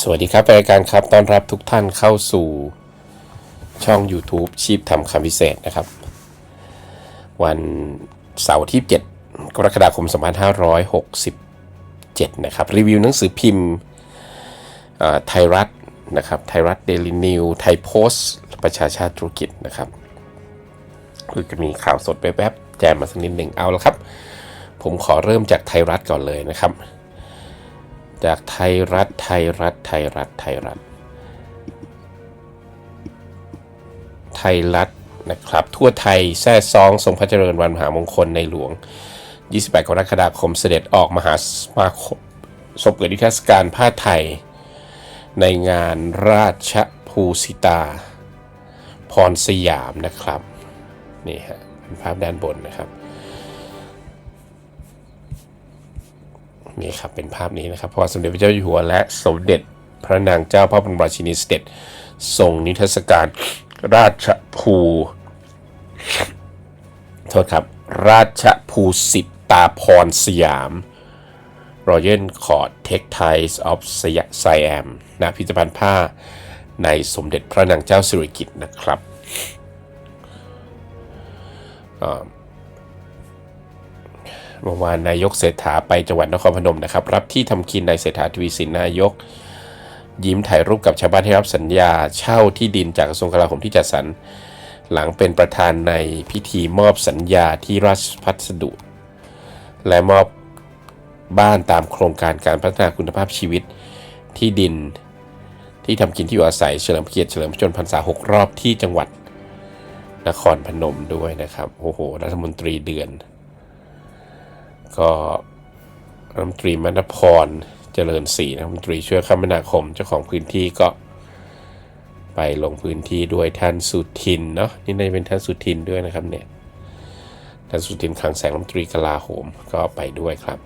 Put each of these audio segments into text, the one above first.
สวัสดีครับรายการครับต้อนรับทุกท่านเข้าสู่ช่อง YouTube ชีพทำคำพิเศษนะครับ วันเสาร์ที่ 7 กรกฎาคม 2567 นะครับ รีวิวหนังสือพิมพ์ไทยรัฐนะครับ ไทยรัฐเดลินิวไทยโพสต์ประชาชาติธุรกิจนะครับคือจะมีข่าวสดแวบๆแจมมาสักนิดหนึ่งเอาละครับ ผมขอเริ่มจากไทยรัฐก่อนเลยนะครับ จากไทยรัฐไทยรัฐไทยรัฐไทยรัฐ ไทยรัฐนะครับ ทั่วไทยแท้ซองทรงพระเจริญวันมหามงคลในหลวง 28 กรกฎาคมเสด็จออกมหาสมาคมสมเกิดนิทรรศการผ้าไทย ในงานราชภูสิตา พรสยามนะครับ นี่ฮะเป็นภาพด้านบนนะครับ นี่ครับเป็นภาพนี้นะครับพระบาทสมเด็จพระเจ้าอยู่หัวและสมเด็จพระนางเจ้าพระบรมราชินีเสด็จส่งนิทรรศการราชภูโทษครับราชภูสิตาพรสยาม Royal Court Textiles of Siam ณพิพิธภัณฑ์ผ้าในสมเด็จพระนางเจ้าสิริกิติ์นะครับ เมื่อวานนายกเศรษฐาไปจังหวัดนครพนมนะครับ รับที่ทำกินนายเศรษฐาทวีสินนายก ยิ้มถ่ายรูปกับชาวบ้านที่รับสัญญา เช่าที่ดินจากกระทรวงกลาโหมที่จัดสรรหลังเป็นประธานในพิธีมอบสัญญาที่ราชพัสดุ และมอบบ้านตามโครงการการพัฒนาคุณภาพชีวิตที่ดินที่ทำกินที่อยู่อาศัยเฉลิมเกียรติเฉลิมชนพรรษา6รอบที่จังหวัดนครพนมด้วยนะครับ โอ้โห รัฐมนตรีเดือน ก็รัฐมนตรีมณพรเจริญศรีรัฐมนตรีช่วยคมนาคมเจ้าของพื้นที่ก็ไปลงพื้นที่ด้วยท่านสุทินเนาะนี่น่าจะเป็นท่านสุทินด้วยนะครับเนี่ยท่านสุทินคลังแสงรัฐมนตรีกลาโหมก็ไปด้วยครับ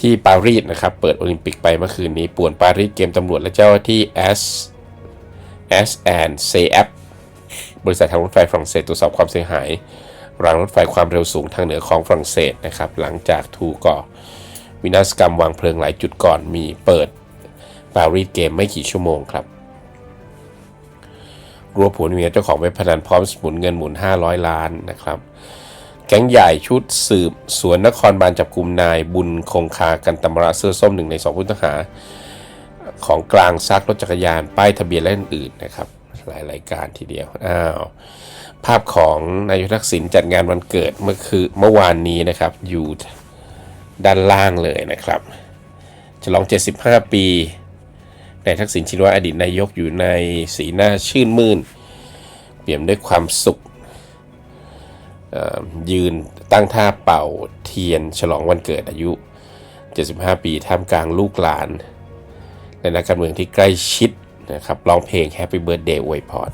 ที่ปารีสนะครับ เปิดโอลิมปิกไปเมื่อคืนนี้ป่วนปารีสเกมตำรวจและเจ้าหน้าที่ S S and C F บริษัททางรถไฟฝรั่งเศสตรวจสอบความเสียหาย รางรถไฟความเร็วสูงทางเหนือของฝรั่งเศสนะครับ หลังจากถูกก่อวินาศกรรมวางเพลิงหลายจุดก่อนมีเปิดปารีสเกมไม่กี่ชั่วโมงครับรัวผัวเมียเจ้าของเว็บพนันพร้อมหมุนเงินหมุน 500 ล้านนะครับ แก๊งใหญ่ชุดสืบสวนนครบาลจับกลุ่มนายบุญคงคากันตำราเสื้อส้มหนึ่งในสองผู้ต้องหา ของกลางซักรถจักรยาน ป้ายทะเบียนและอื่นๆนะครับ หลายรายการทีเดียว อ้าว ภาพของนายกทักษิณจัดงานวันเกิดเมื่อคือเมื่อวานนี้นะครับ อยู่ด้านล่างเลยนะครับ ฉลอง 75 ปีนายทักษิณชินวัตรอดีตนายกอยู่ในสีหน้าชื่นมื่น เปี่ยมด้วยความสุข ยืนตั้งท่าเป่าเทียน ฉลองวันเกิดอายุ 75 ปีท่ามกลางลูกหลาน และนักการเมืองที่ใกล้ชิดนะครับร้องเพลง Happy Birthday อวยพร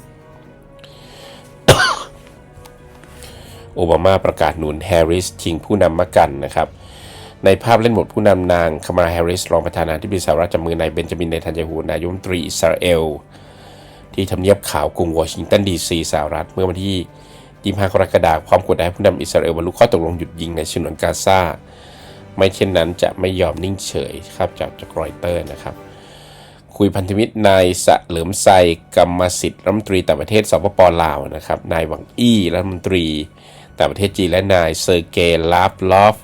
โอบามาประกาศหนุนแฮร์ริสชิงผู้นำมะกันนะครับ ในภาพเล่นบทผู้นำนางคามาลาแฮร์ริสรองประธานาธิบดีสหรัฐจับมือนายเบนจามินเนทันยาฮูนายมนตรีอิสราเอล ที่ทำเนียบขาวกรุงวอชิงตันดีซีสหรัฐเมื่อวันที่25กรกฎาคมความกดดันผู้นำอิสราเอลบรรลุข้อตกลงหยุดยิงในฉนวนกาซาไม่เช่นนั้นจะไม่ยอมนิ่งเฉยครับจากจากรอยเตอร์นะครับ คุยพันธมิตรนายสะเหลิมไซกรรมสิทธิ์รัฐมนตรีต่างประเทศสปปลาวนะครับนายหวังอี้รัฐมนตรี ต่างประเทศจีนและนายเซอร์เกย์ลาฟลอฟ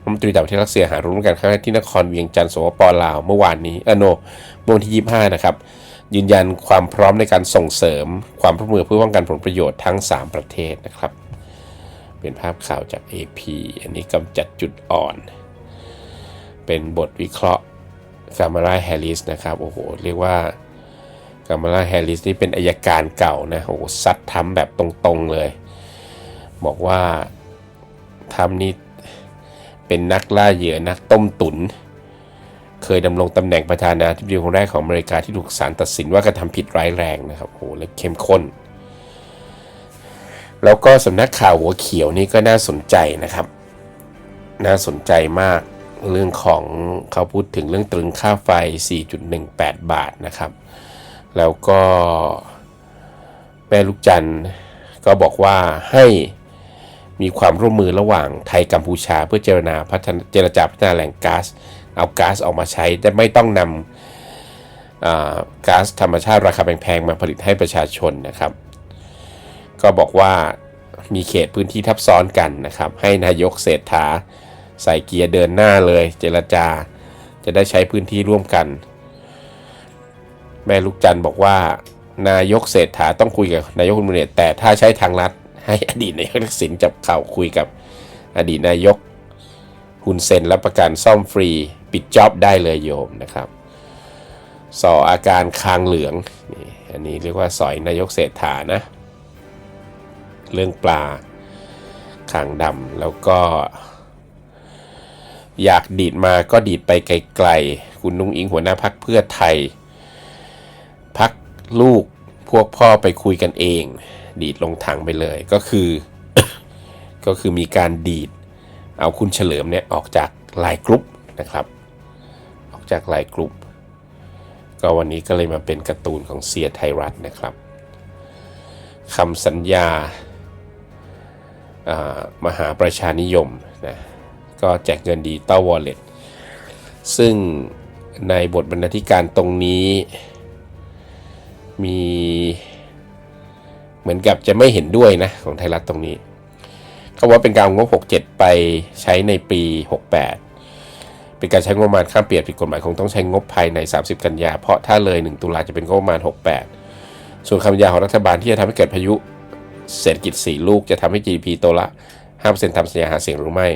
รัฐมนตรีต่างประเทศรัสเซียหาร่วมกันครั้งแรกที่นครเวียงจันทร์สปปลาวเมื่อวานนี้อโนเมื่อวันที่ 25 นะครับ ยืนยันความพร้อมในการส่งเสริม ความร่วมมือเพื่อป้องกันผลประโยชน์ทั้ง 3 ประเทศนะครับ เป็นภาพข่าวจาก AP อันนี้กำจัดจุดอ่อน เป็นบทวิเคราะห์กามาลาแฮร์ริสนะครับโอ้โหเรียกว่ากามาลาแฮร์ริสนี่เป็นอายการเก่านะโอ้โหซัดทำแบบตรงๆเลย บอกว่าทำนี่เป็นนักล่าเหยื่อนักต้มตุน เคยดำรงตำแหน่งประธานาธิบดีคนแรกของอเมริกาที่ถูกศาลตัดสินว่ากระทำผิดร้ายแรงนะครับโอ้โหและเข้มข้น แล้วก็สำนักข่าวหัวเขียวนี่ก็น่าสนใจนะครับ น่าสนใจมากเรื่องของเขาพูดถึงเรื่องตรึงค่าไฟ 4.18 บาทนะครับ แล้วก็แม่ลูกจันทร์ก็บอกว่าให้ มีความร่วมมือระหว่างไทยกัมพูชา เพื่อเจรนาพัฒนาเจรจาพัฒนาแหล่งก๊าซเอาก๊าซออกมาใช้แต่ไม่ต้องนำก๊าซธรรมชาติราคาแพงๆมาผลิตให้ประชาชนนะครับ ก็บอกว่ามีเขตพื้นที่ทับซ้อนกันนะครับ ให้นายกเศรษฐาใส่เกียร์เดินหน้าเลย เจรจาจะได้ใช้พื้นที่ร่วมกัน แม่ลูกจันทร์บอกว่านายกเศรษฐาต้องคุยกับนายกคุณบุญเนตแต่ถ้าใช้ทางลัด ให้อดีตนายกทักษิณจับเข่าคุยกับอดีตนายกฮุนเซนรับประกันซ่อมฟรี ปิดจ็อบได้เลยโยมนะครับสออาการคางเหลืองนี่อันนี้เรียกว่าสอยนายกเศรษฐานะ เรื่องปลาคางดำแล้วก็ อยากดีดมาก็ดีดไปไกลๆ คุณนุ้งอิงหัวหน้าพักเพื่อไทย พักลูกพวกพ่อไปคุยกันเอง ดีดลงถังไปเลยก็คือ ก็คือมีการดีด เอาคุณเฉลิมเนี่ยออกจากลน์กรุ๊ปนะครับ ออกจากลน์กรุ๊ปก็วันนี้ก็เลยมาเป็นการ์ตูนของเสียไทยรัฐนะครับคำสัญญาามหาประชานิยมนะก็แจกเงินดีต้าวอลเล็ตซึ่งในบทบรรณาธิการตรงนี้มี เหมือนกับจะไม่เห็นด้วยนะของไทยรัฐตรงนี้เขาว่าเป็นการงบ 67 ไปใช้ในปี 68 เป็นการใช้งบประมาณข้ามเปลี่ยนผิดกฎหมายคงต้องใช้งบภายใน 30 กันยา เพราะถ้าเลย 1 ตุลาจะเป็นงบประมาณ 68 ส่วนคำสัญญาของรัฐบาลที่จะทำให้เกิดพายุเศรษฐกิจ 4 ลูกจะทำให้ GDP โตละ5%ทำสัญญาหาเสียงหรือไม่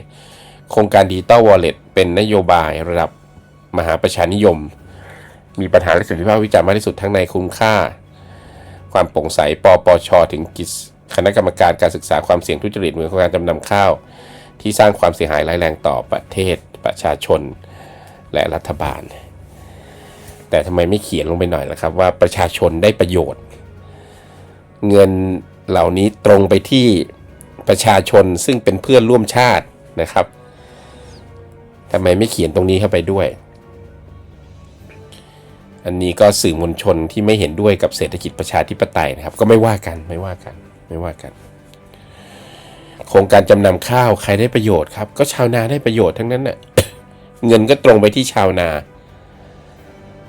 โครงการดิจิตอลวอลเล็ตเป็นนโยบายระดับมหาประชานิยม มีปัญหาและสิทธิภาพวิจารณ์มากที่สุดทั้งในคุณค่า ความโปร่งใสปปชถึงกิจคณะกรรมการการศึกษาความเสี่ยงทุจริตเหมือนโครงการจำนำข้าว ที่สร้างความเสียหายร้ายแรงต่อประเทศประชาชนและรัฐบาล แต่ทำไมไม่เขียนลงไปหน่อยล่ะครับ ว่าประชาชนได้ประโยชน์ เงินเหล่านี้ตรงไปที่ประชาชนซึ่งเป็นเพื่อนร่วมชาตินะครับทำไมไม่เขียนตรงนี้เข้าไปด้วย อันนี้ก็สื่อมวลชนที่ไม่เห็นด้วยกับเศรษฐกิจประชาธิปไตยนะครับ ก็ไม่ว่ากันไม่ว่ากันไม่ว่ากัน โครงการจำนำข้าวใครได้ประโยชน์ครับ ก็ชาวนาได้ประโยชน์ทั้งนั้นน่ะเงินก็ตรงไปที่ชาวนา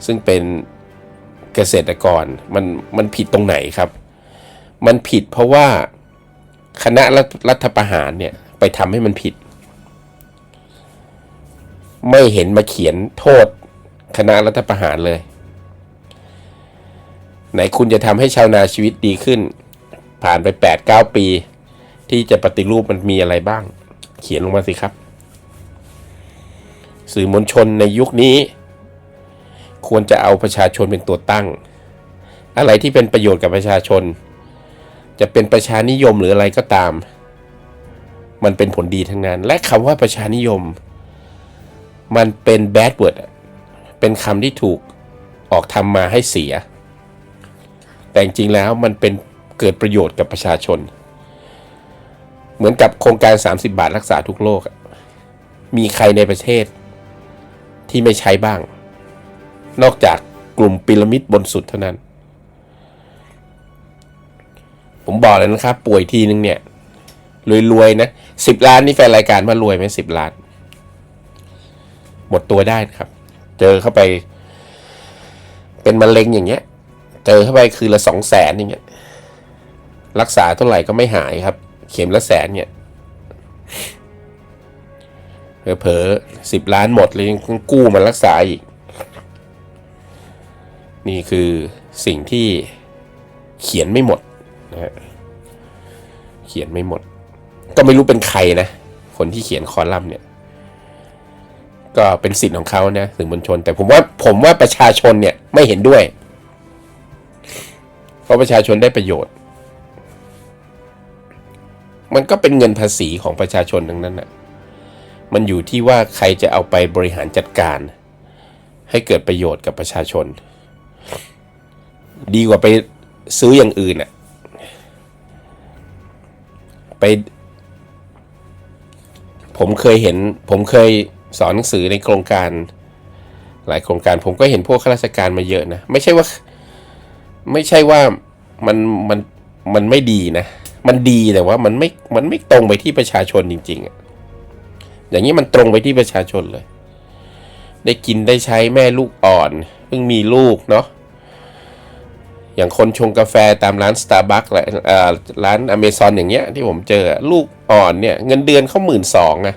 ซึ่งเป็นเกษตรกรมันมันผิดตรงไหนครับ มันผิดเพราะว่าคณะรัฐประหารเนี่ยไปทำให้มันผิด ไม่เห็นมาเขียนโทษคณะรัฐประหารเลย ไหนคุณจะทำให้ชาวนาชีวิตดีขึ้น ผ่านไป8-9ปี ที่จะปฏิรูปมันมีอะไรบ้าง เขียนลงมาสิครับ สื่อมวลชนในยุคนี้ ควรจะเอาประชาชนเป็นตัวตั้ง อะไรที่เป็นประโยชน์กับประชาชน จะเป็นประชานิยมหรืออะไรก็ตาม มันเป็นผลดีทั้งนั้น และคำว่าประชานิยม มันเป็น bad word อะเป็นคำที่ถูกออกทำมาให้เสีย แต่จริงแล้วมันเป็นเกิดประโยชน์กับประชาชน เหมือนกับโครงการ 30 บาทรักษาทุกโรคมีใครในประเทศที่ไม่ใช้บ้าง นอกจากกลุ่มพีระมิดบนสุดเท่านั้น ผมบอกเลยนะครับ ป่วยทีนึงเนี่ยรวยๆนะสิบล้านนี่แฟนรายการว่ารวยไหมสิบล้าน หมดตัวได้นะครับ เจอเข้าไป เป็นมะเร็งอย่างเงี้ย เจอเข้าไปคือละสองแสนอย่างเงี้ยรักษาเท่าไหร่ก็ไม่หายครับ เข็มละแสนเนี่ยเผลอสิบล้านหมดเลยยังกู้มารักษาอีก นี่คือสิ่งที่เขียนไม่หมดนะฮะเขียนไม่หมด ก็ไม่รู้เป็นใครนะ คนที่เขียนคอลัมน์เนี่ย ก็เป็นสิทธิ์ของเขานะสื่อมวลชน แต่ผมว่าผมว่าประชาชนเนี่ยไม่เห็นด้วย ราะประชาชนได้ประโยชน์ มันก็เป็นเงินภาษีของประชาชนทั้งนั้นนะมันอยู่ที่ว่าใครจะเอาไปบริหารจัดการ ให้เกิดประโยชน์กับประชาชน ดีกว่าไปซื้ออย่างอื่นอะไป ผมเคยเห็น ผมเคยสอนหนังสือในโครงการ หลายโครงการ ผมก็เห็นพวกข้าราชการมาเยอะนะ ไม่ใช่ว่า ไม่ใช่ว่ามันมันมันไม่ดีนะ มันดีแต่ว่ามันไม่มันไม่ตรงไปที่ประชาชนจริง ๆอะอย่างนี้มันตรงไปที่ประชาชนเลย ได้กินได้ใช้แม่ลูกอ่อนเพิ่งมีลูกเนาะอย่างคนชงกาแฟตามร้าน Starbucks แหละอ่อร้านอเมซอนอย่างเงี้ยที่ผมเจอลูกอ่อนเนี่ย เงินเดือนเขาหมื่นสองนะ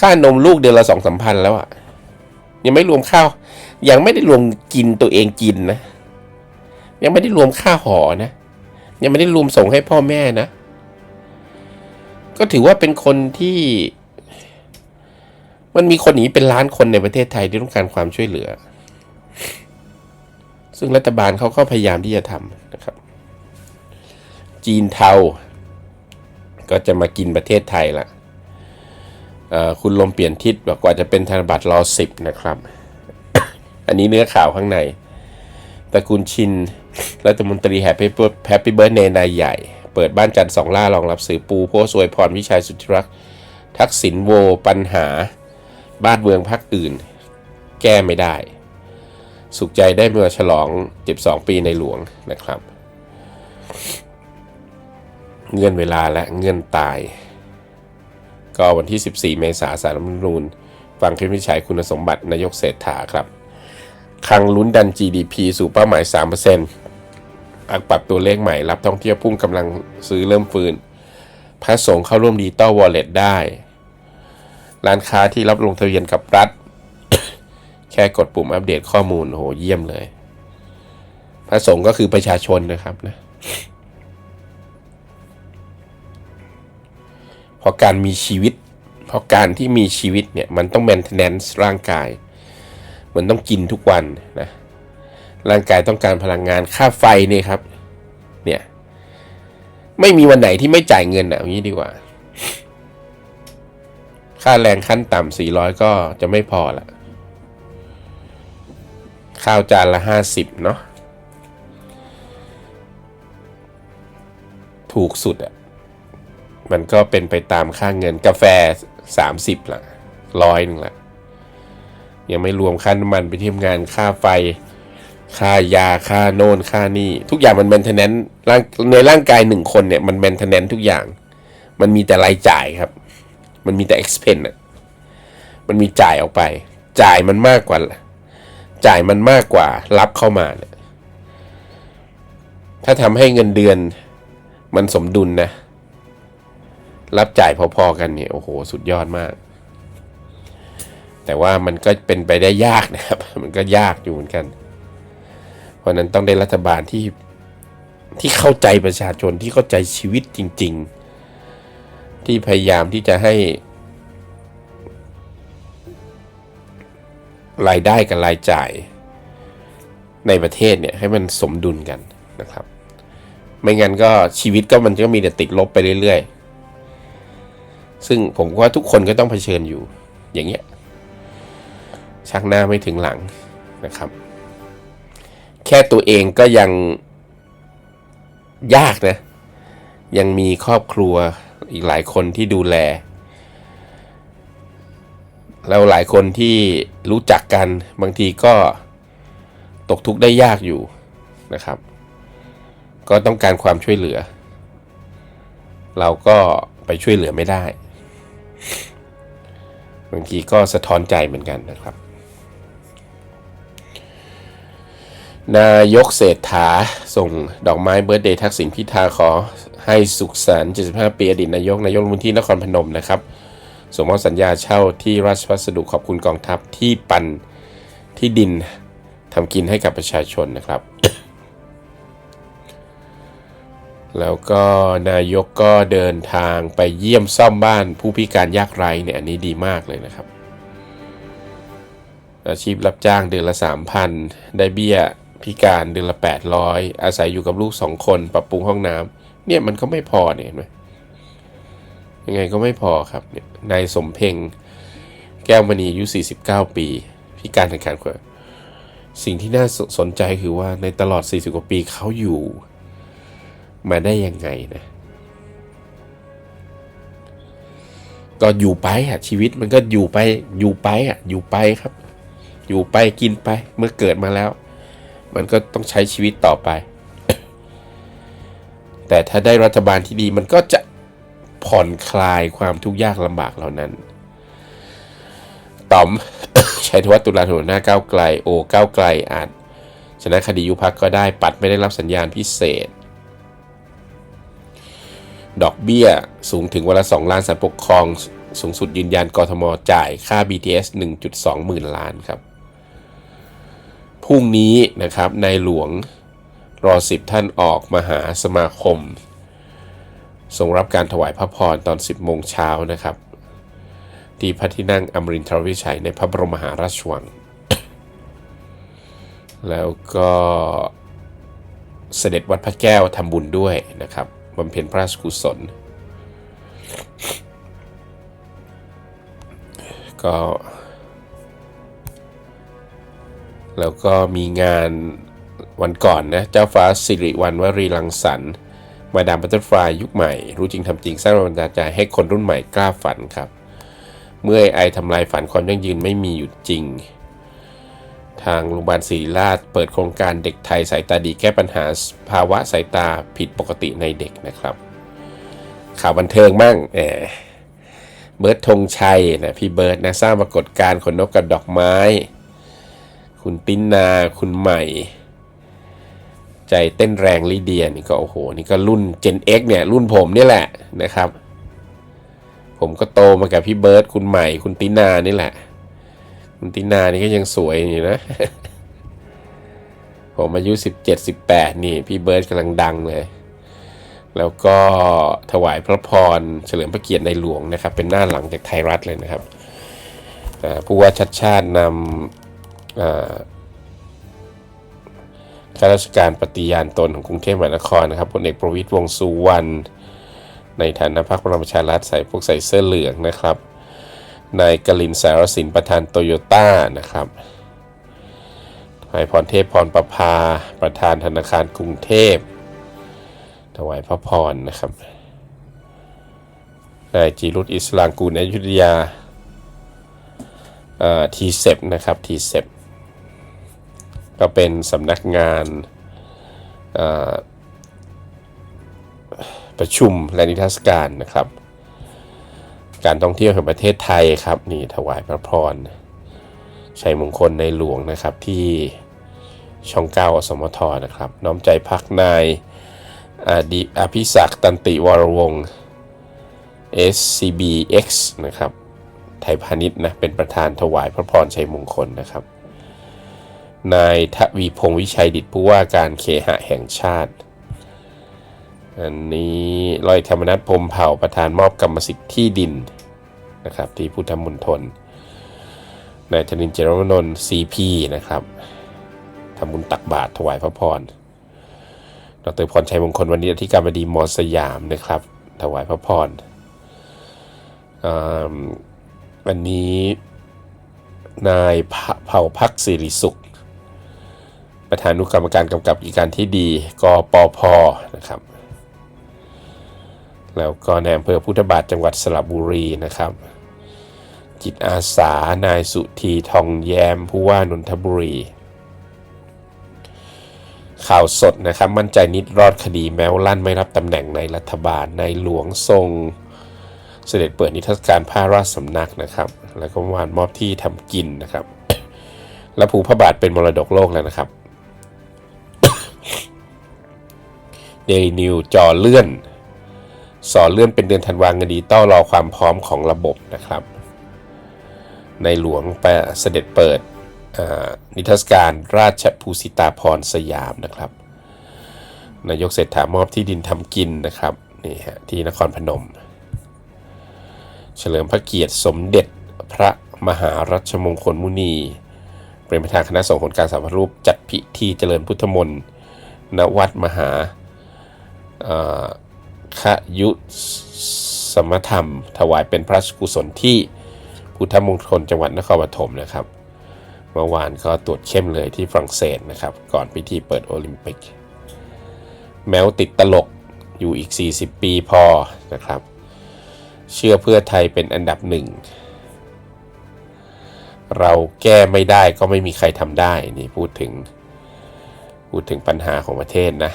ค่านมลูกเดือนละสองสามพันแล้วอะยังไม่รวมข้าว ยังไม่ได้รวมกินตัวเองกินนะ ยังไม่ได้รวมค่าหอนะ ยังไม่ได้รวมส่งให้พ่อแม่นะ ก็ถือว่าเป็นคนที่ มันมีคนหนีเป็นล้านคนในประเทศไทยที่ต้องการความช่วยเหลือ ซึ่งรัฐบาลเขาก็พยายามที่จะทำนะครับ จีนเทา ก็จะมากินประเทศไทยละคุณลมเปลี่ยนทิศบอกว่าจะเป็นธนบัตรรอสิบนะครับ อันนี้เนื้อข่าวข้างใน ตระกูลชินรัฐมนตรีแฮปปี้แฮปปี้เบิร์ดเนนายใหญ่ เปิดบ้านจันทร์สองล่ารองรับสื่อปูโพสวยพรวิชัยสุทธิรักษ์ทักษิณโวปัญหา บ้านเมืองพักอื่น แก้ไม่ได้ สุขใจได้เมื่อฉลอง 12 ปีในหลวงนะครับ เงื่อนเวลาและเงื่อนตาย ก็วันที่ 14 เมษายนสารรัฐมนูญฟังคำวินิจฉัยคุณสมบัตินายกเศรษฐาครับ คังลุ้นดัน GDP สู่เป้าหมาย 3%อักปรับตัวเลขใหม่รับท่องเที่ยวพุ่งกำลังซื้อเริ่มฟื้นพระสงฆ์เข้าร่วมดิจิตอลวอลเล็ตได้ ร้านค้าที่รับลงทะเบียนกับรัฐ แค่กดปุ่มอัปเดตข้อมูลโหเยี่ยมเลย พระสงฆ์ก็คือประชาชนนะครับนะเพราะการมีชีวิตเพราะการที่มีชีวิตเนี่ย มันต้อง maintenance ร่างกาย มันต้องกินทุกวันนะร่างกายต้องการพลังงานค่าไฟเนี่ยครับ เนี่ย ไม่มีวันไหนที่ไม่จ่ายเงินอะอย่างนี้ดีกว่า ค่าแรงขั้นต่ำ400ก็จะไม่พอละข้าวจานละ50เนาะถูกสุดอะ่ะ มันก็เป็นไปตามค่าเงินกาแฟ 30ละร้อยหนึ่งละ ยังไม่รวมค่าน้ำมันไปที่ทำงานค่าไฟ ค่ายาค่าโน่นค่านี่ ทุกอย่างมัน maintenance ร่างในร่างกายหนึ่งคนเนี่ยมัน maintenance ทุกอย่าง มันมีแต่รายจ่ายครับ มันมีแต่ expense อะมันมีจ่ายออกไป จ่ายมันมากกว่า จ่ายมันมากกว่ารับเข้ามาเนี่ยถ้าทำให้เงินเดือนมันสมดุลนะ รับจ่ายพอๆกันเนี่ย โอ้โห สุดยอดมาก แต่ว่ามันก็เป็นไปได้ยากนะครับ มันก็ยากอยู่เหมือนกัน เพราะนั้นต้องได้รัฐบาลที่ที่เข้าใจประชาชนที่เข้าใจชีวิตจริง ๆ ที่พยายามที่จะให้ รายได้กับรายจ่าย ในประเทศเนี่ยให้มันสมดุลกันนะครับ ไม่งั้นก็ชีวิตก็มันก็มีแต่ติดลบไปเรื่อยๆ ซึ่งผมว่าทุกคนก็ต้องเผชิญอยู่อย่างเงี้ย ชักหน้าไม่ถึงหลังนะครับ แค่ตัวเองก็ยังยากนะ ยังมีครอบครัวอีกหลายคนที่ดูแล แล้วหลายคนที่รู้จักกันบางทีก็ตกทุกข์ได้ยากอยู่นะครับ ก็ต้องการความช่วยเหลือ เราก็ไปช่วยเหลือไม่ได้ บางทีก็สะท้อนใจเหมือนกันนะครับ นายกเศรษฐาส่งดอกไม้เบิร์ดเดย์ทักษิณพิธาขอให้สุขสันต์75 ปีอดีตนายก นายกรัฐมนตรีนครพนมนะครับส่งมอบสัญญาเช่าที่ราชพัสดุขอบคุณกองทัพที่ปันที่ดินทำกินให้กับประชาชนนะครับ แล้วก็นายกก็เดินทางไปเยี่ยมซ่อมบ้านผู้พิการยากไร้เนี่ยอันนี้ดีมากเลยนะครับ อาชีพรับจ้างเดือนละ 3,000 ได้เบี้ย พิการเดือนละ800 อาศัยอยู่กับลูก 2 คนปรับปรุงห้องน้ำเนี่ยมันก็ไม่พอเนี่ยเห็นไหมยังไงก็ไม่พอครับเนี่ยนายสมเพ็งแก้วมณีอายุ 49 ปี พิการทางการเคลื่อนสิ่งที่น่าสสนใจคือว่าในตลอด 40 กว่าปีเขาอยู่ มาได้ยังไงนะ ก็อยู่ไปอะชีวิตมันก็อยู่ไปอยู่ไปอะอยู่ไปครับ อยู่ไปกินไปเมื่อเกิดมาแล้ว มันก็ต้องใช้ชีวิตต่อไป แต่ถ้าได้รัฐบาลที่ดีมันก็จะผ่อนคลายความทุกข์ยากลำบากเหล่านั้นต๋อมชัยธวัฒน์ตุลาธนหน้าก้าวไกล โอก้าวไกลอาจชนะคดียุพักก็ได้ปัดไม่ได้รับสัญญาณพิเศษ ดอกเบี้ยสูงถึงวันละ2ล้านสารปกครองสูงสุดยืนยันกทมจ่ายค่า BTS 1.2 หมื่นล้านครับ พรุ่งนี้นะครับนายหลวงรอสิบท่านออกมาหาสมาคม ทรงรับการถวายพระพรตอน 10โมงเช้านะครับ ที่พระที่นั่งอมรินทรวิชัยในพระบรมมหาราชวัง แล้วก็เสด็จวัดพระแก้วทำบุญด้วยนะครับบำเพ็ญพระราชกุศล ก็ แล้วก็มีงานวันก่อนนะ เจ้าฟ้าสิริวัณวรีรังสรรค์ มาดามบัตเตอร์ฟลายยุคใหม่ รู้จริงทำจริงสร้างแรงบันดาลใจให้คนรุ่นใหม่กล้าฝันครับ เมื่อไอทำลายฝันความยั่งยืนไม่มีอยู่จริง ทางโรงพยาบาลศริราชเปิดโครงการเด็กไทยสายตาดีแก้ปัญหาภาวะสายตาผิดปกติในเด็กนะครับ ข่าวบันเทิงมั่งแหมเบิร์ดธงชัยนะพี่เบิร์ดนะสร้างปรากฏการณ์ขนนกกับดอกไม้ คุณตินนาคุณใหม่ ใจเต้นแรงลิเดียนี่ก็โอ้โห นี่ก็รุ่น Gen X เนี่ย รุ่นผมนี่แหละนะครับ ผมก็โตมากับพี่เบิร์ดคุณใหม่ คุณตินานี่แหละ คุณตินานี่ก็ยังสวยอยู่นะ ผมอายุ 17 18 นี่ พี่เบิร์ดกำลังดังเลยแล้วก็ถวายพระพรเฉลิมพระเกียรติในหลวงนะครับ เป็นหน้าหลังจากไทยรัฐเลยนะครับผู้ว่าชัดชาตินำ ข้าราชการปฏิญาณตนของกรุงเทพมหานครนะครับพลเอกประวิตรวงสุวรรณในฐานะพรรคพลังประชารัฐใส่พวกใส่เสื้อเหลืองนะครับนายกลินสารสินประธานโตโยต้านะครับนายพรเทพพรประภาประธานธนาคารกรุงเทพถวายพระพรนะครับนายจีรุตอิสลางกูลอยุธยาทีเซปนะครับทีเซป ก็เป็นสำนักงานประชุมและนิทรรศการนะครับ การท่องเที่ยวแห่งประเทศไทยครับนี่ถวายพระพรชัยมงคลในหลวงนะครับที่ช่องเก้าอสมทนะครับ น้อมใจพักนายอดิอภิศักตันติวรวงศ์ SCBX นะครับ ไทยพาณิชย์นะเป็นประธานถวายพระพรชัยมงคลนะครับ นายทวีพงษ์วิชัยดิตผู้ว่าการเคหะแห่งชาติ อันนี้ร้อยธรรมนัฐพรมเผ่าประธานมอบกรรมสิทธิ์ที่ดินนะครับที่พุทธมณฑลนายธนินเจรวนนท์ซีพีนะครับทำบุญตักบาตรถวายพระพร ดรพรชัยมงคลวันนี้อธิการบดีมอสยามนะครับ ถวายพระพรอันนี้นายเผ่าพักสิริสุข ประธานุกรรมการกำกับกิจการที่ดีกปพนะครับ แล้วก็ในอำเภอพุทธบาทจังหวัดสระบุรีนะครับ จิตอาสานายสุธีทองแยมผู้ว่านนทบุรี ข่าวสดนะครับ มั่นใจนิดรอดคดีแม้วลั่นไม่รับตำแหน่งในรัฐบาลในหลวงทรงเสด็จเปิดนิทรรศการผ้าราชสำนักนะครับ แล้วก็วานมอบที่ทำกินนะครับ และภูพระบาทเป็นมรดกโลกแล้วนะครับ เดลินิวจอเลื่อน สอเลื่อนเป็นเดือนธันวาคมดีต้อรอความพร้อมของระบบนะครับ ในหลวงไปเสด็จเปิดนิทรรศการราชภูสิตาพรสยามนะครับ นายกเศรษฐามอบที่ดินทำกินนะครับนี่ฮะที่นครพนม เฉลิมพระเกียรติสมเด็จพระมหารัชมงคลมุนีเป็นประธานคณะสงฆ์กางสามรูปจัดพิธีเจริญพุทธมนต์ณวัดมหา ขยุสมธรรม ถวายเป็นพระราชกุศลที่พุทธมงคลจังหวัดนครปฐมนะครับเมื่อวานก็ตรวจเข้มเลยที่ฝรั่งเศสนะครับ ก่อนพิธีเปิดโอลิมปิก แมวติดตลกอยู่อีก 40 ปีพอนะครับ เชื่อเพื่อไทยเป็นอันดับหนึ่ง เราแก้ไม่ได้ก็ไม่มีใครทำได้ นี่พูดถึง พูดถึงปัญหาของประเทศนะ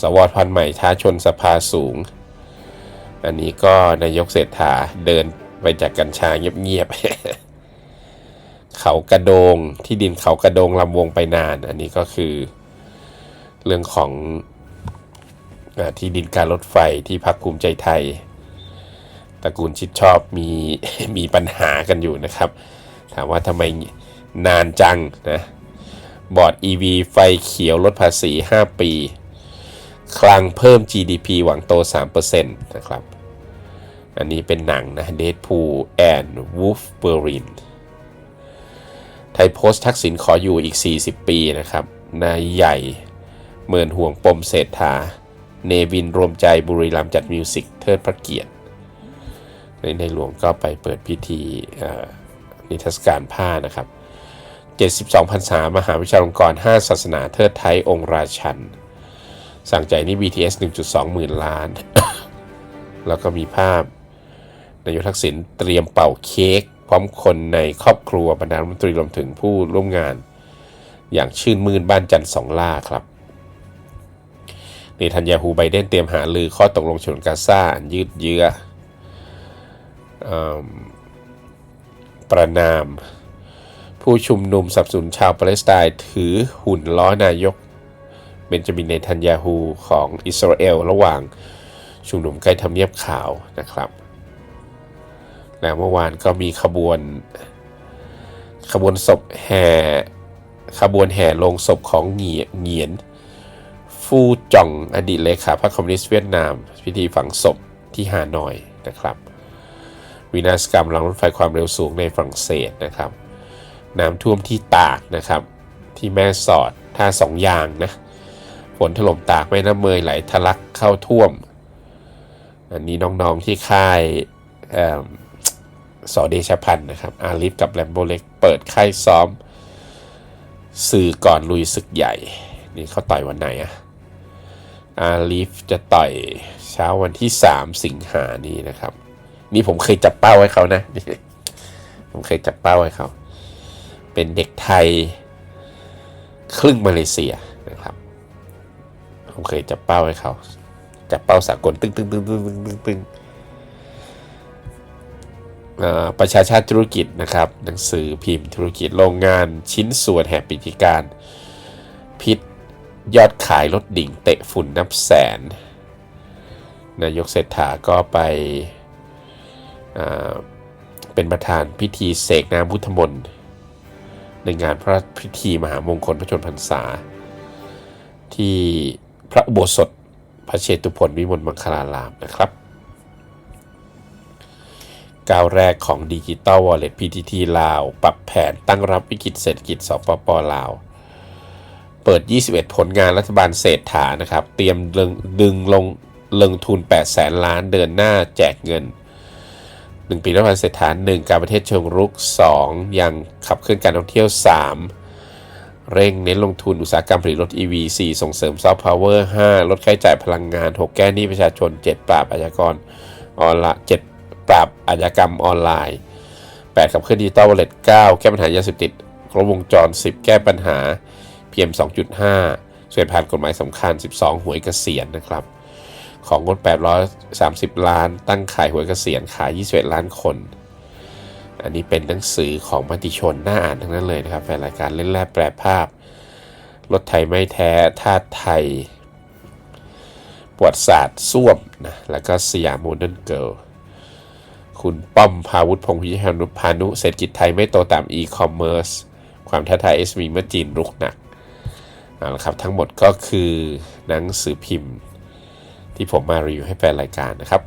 สวพันใหม่ท้าชนสภาสูง อันนี้ก็นายกเศรษฐาเดินไปจากกัญชาเงียบๆ เขากระโดงที่ดินเขากระโดงลำวงไปนาน อันนี้ก็คือเรื่องของอที่ดินการรถไฟที่พักภูมิใจไทยตระกูลชิดชอบมีมีปัญหากันอยู่นะครับ ถามว่าทำไมนานจังนะบอร์ด EV ไฟเขียวลดภาษี 5 ปี คลังเพิ่ม GDP หวังโต 3%นะครับ อันนี้เป็นหนังนะ Deadpool and Wolverine ไทยโพสต์ทักษิณขออยู่อีก 40 ปีนะครับนายใหญ่เมินห่วงปมเศรษฐา เนวินรวมใจบุรีรัมย์จัดมิวสิกเทิดพระเกียรติ ในในหลวงก็ไปเปิดพิธีนิทรรศการผ้านะครับ 72พรรษามหาวิชาลงกร 5 ศาสนาเทิดไทยองค์ราชัน สั่งใจนี่ BTS 1.2 หมื่นล้าน แล้วก็มีภาพนายกทักษิณเตรียมเป่าเค้กพร้อมคนในครอบครัวบรรดารัฐมนตรีรวมถึงผู้ร่วมงาน อย่างชื่นมื่นบ้านจันทร์สองล่าครับเนทันยาฮูไบเดนเตรียมหาลือข้อตกลงฉนวนกาซายืดเยื้ออประนาม ผู้ชุมนุมสับสนุนชาวปาเลสไตน์ถือหุ่นล้อนายก นจามินเนทันยาฮูของอิสราเอลระหว่างชุมนุมใกล้ทำเนียบขาวนะครับ แล้วเมื่อวานก็มีขบวน ขบวนศพแห่ขบวนแห่ลงศพของเหงียเหงียน ฟูจ่องอดีตเลขาพรรคคอมมิวนิสต์เวียดนาม พิธีฝังศพที่ฮานอยนะครับวินาศกรรมรางรถไฟความเร็วสูงในฝรั่งเศสนะครับ น้ำท่วมที่ตากนะครับ ที่แม่สอดท่าสองยางนะ ฝนถล่มตากแม่น้ำเมยไหลทะลักเข้าท่วม อันนี้น้องๆที่ค่ายเอิ่มสอเดชพันธ์นะครับ อาลิฟกับแลมโบเล็กเปิดค่ายซ้อม สื่อก่อนลุยศึกใหญ่ นี่เขาต่อยวันไหนอะอาลิฟจะต่อยเช้าวันที่ 3 สิงหานี้นะครับ นี่ผมเคยจับเป้าให้เขานะ ผมเคยจับเป้าให้เขา เป็นเด็กไทย ครึ่งมาเลเซีย นะครับผมเคยจับเป้าให้เขาจับเป้าสากลตึ้งตึ้งตึ้งตึ้งตึ้งตึ้งตึ้งประชาชาติธุรกิจนะครับ หนังสือพิมพ์ธุรกิจโรงงานชิ้นส่วนแห่งปิติการ พิษยอดขายลดดิ่งเตะฝุ่นนับแสน นายกเศรษฐาก็ไปเป็นประธานพิธีเสกน้ำพุทธมนต์ในงานพระพิธีมหามงคลพระชนพรรษา ที่ พระอุโบสถ พระเชตุพนวิมลมังคลารามนะครับก้าวแรกของดิจิตอลวอลเล็ต PTT ลาว ปรับแผนตั้งรับวิกฤตเศรษฐกิจสปปลาว เปิด 21 ผลงานรัฐบาลเศรษฐานะครับ เตรียมดึงดึงลงลงทุน 8 แสนล้านเดินหน้าแจกเงิน 1 ปีรัฐบาลเศรษฐา 1 การประเทศเชิงรุก 2 ยังขับเคลื่อนการท่องเที่ยว 3 เร่งเน้นลงทุนอุตสาหกรรมผลิตรถ EV 4 ส่งเสริมซอฟต์พาวเวอร์5ลดค่าใช้จ่ายพลังงาน 6 แก้หนี้ประชาชน 7 ปราบอาชญากรออนไลน์7ปราบอาชญากรรมออนไลน์ 8 ขับเคลื่อนดิจิตอลวอลเล็ต9แก้ปัญหายาเสพติดครบวงจร 10 แก้ปัญหา PM 2.5ช่วยผ่านกฎหมายสำคัญ 12 หวยเกษียณนะครับ ของงด830 ล้าน ตั้งขายหวยเกษียณขาย 21 ล้านคน อันนี้เป็นหนังสือของมติชนน่าอ่านทั้งนั้นเลยนะครับแฟนรายการเล่นแร่แปลภาพ รถไทยไม่แท้ทาสไทยปวดศาสตร์ส้วมนะแล้วก็สยามโมเดิร์นเกิลคุณป้อมพาวุฒิพงษ์พิชานุพานุเศรษฐกิจไทยไม่โตตามอีคอมเมิร์ซความท้าทาย SME เมื่อจีนรุกหนักเอาละครับทั้งหมดก็คือหนังสือพิมพ์ ที่ผมมารีวิวให้แฟนรายการนะครับ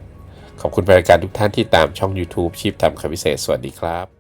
ขอบคุณแฟนรายการทุกท่านที่ตามช่อง YouTube ชีพทำคำพิเศษ สวัสดีครับ